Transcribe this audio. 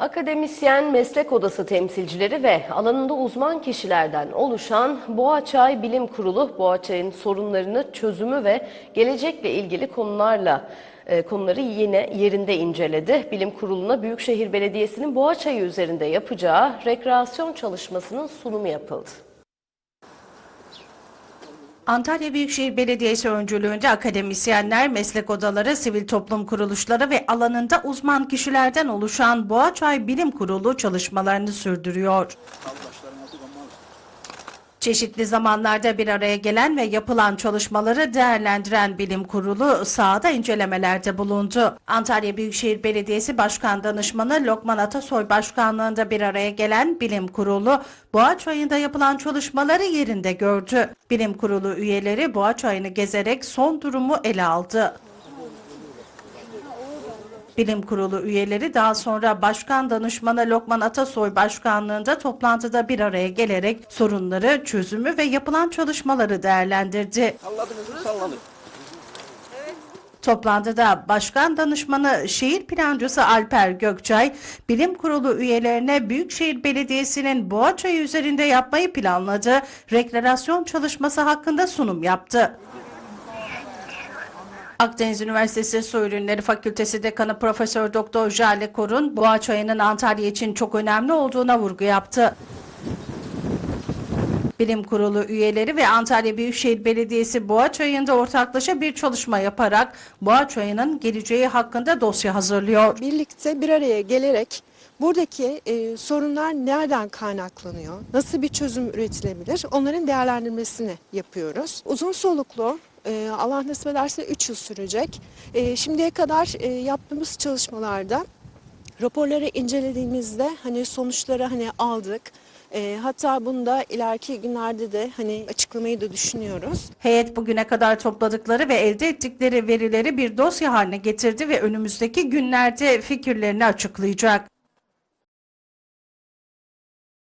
Akademisyen, meslek odası temsilcileri ve alanında uzman kişilerden oluşan Boğaçay Bilim Kurulu, Boğaçay'ın sorunlarını, çözümü ve gelecekle ilgili konularla e, konuları yine yerinde inceledi. Bilim Kurulu'na Büyükşehir Belediyesi'nin Boğaçay'ı üzerinde yapacağı rekreasyon çalışmasının sunumu yapıldı. Antalya Büyükşehir Belediyesi öncülüğünde akademisyenler, meslek odaları, sivil toplum kuruluşları ve alanında uzman kişilerden oluşan Boğaçay Bilim Kurulu çalışmalarını sürdürüyor. Çeşitli zamanlarda bir araya gelen ve yapılan çalışmaları değerlendiren bilim kurulu sahada incelemelerde bulundu. Antalya Büyükşehir Belediyesi Başkan Danışmanı Lokman Atasoy Başkanlığında bir araya gelen bilim kurulu Boğaçayı'nda yapılan çalışmaları yerinde gördü. Bilim kurulu üyeleri Boğaçayı'nı gezerek son durumu ele aldı. Bilim Kurulu üyeleri daha sonra Başkan Danışmanı Lokman Atasoy Başkanlığında toplantıda bir araya gelerek sorunları, çözümü ve yapılan çalışmaları değerlendirdi. Salladınız mı sallanır. Toplantıda Başkan Danışmanı Şehir Plancısı Alper Gökçay, Bilim Kurulu üyelerine Büyükşehir Belediyesi'nin Boğaçayı üzerinde yapmayı planladığı rekreasyon çalışması hakkında sunum yaptı. Akdeniz Üniversitesi Su Ürünleri Fakültesi Dekanı Profesör Doktor Jale Korun, Boğaçayı'nın Antalya için çok önemli olduğuna vurgu yaptı. Bilim Kurulu üyeleri ve Antalya Büyükşehir Belediyesi Boğaçayı'nda ortaklaşa bir çalışma yaparak Boğaçayı'nın geleceği hakkında dosya hazırlıyor. birlikte bir araya gelerek buradaki e, sorunlar nereden kaynaklanıyor, nasıl bir çözüm üretilebilir onların değerlendirmesini yapıyoruz. Uzun soluklu e, Allah nasip ederse 3 yıl sürecek. E, şimdiye kadar e, yaptığımız çalışmalarda raporları incelediğimizde hani sonuçları hani aldık. E, hatta bunu da ileriki günlerde de hani açıklamayı da düşünüyoruz. Heyet bugüne kadar topladıkları ve elde ettikleri verileri bir dosya haline getirdi ve önümüzdeki günlerde fikirlerini açıklayacak.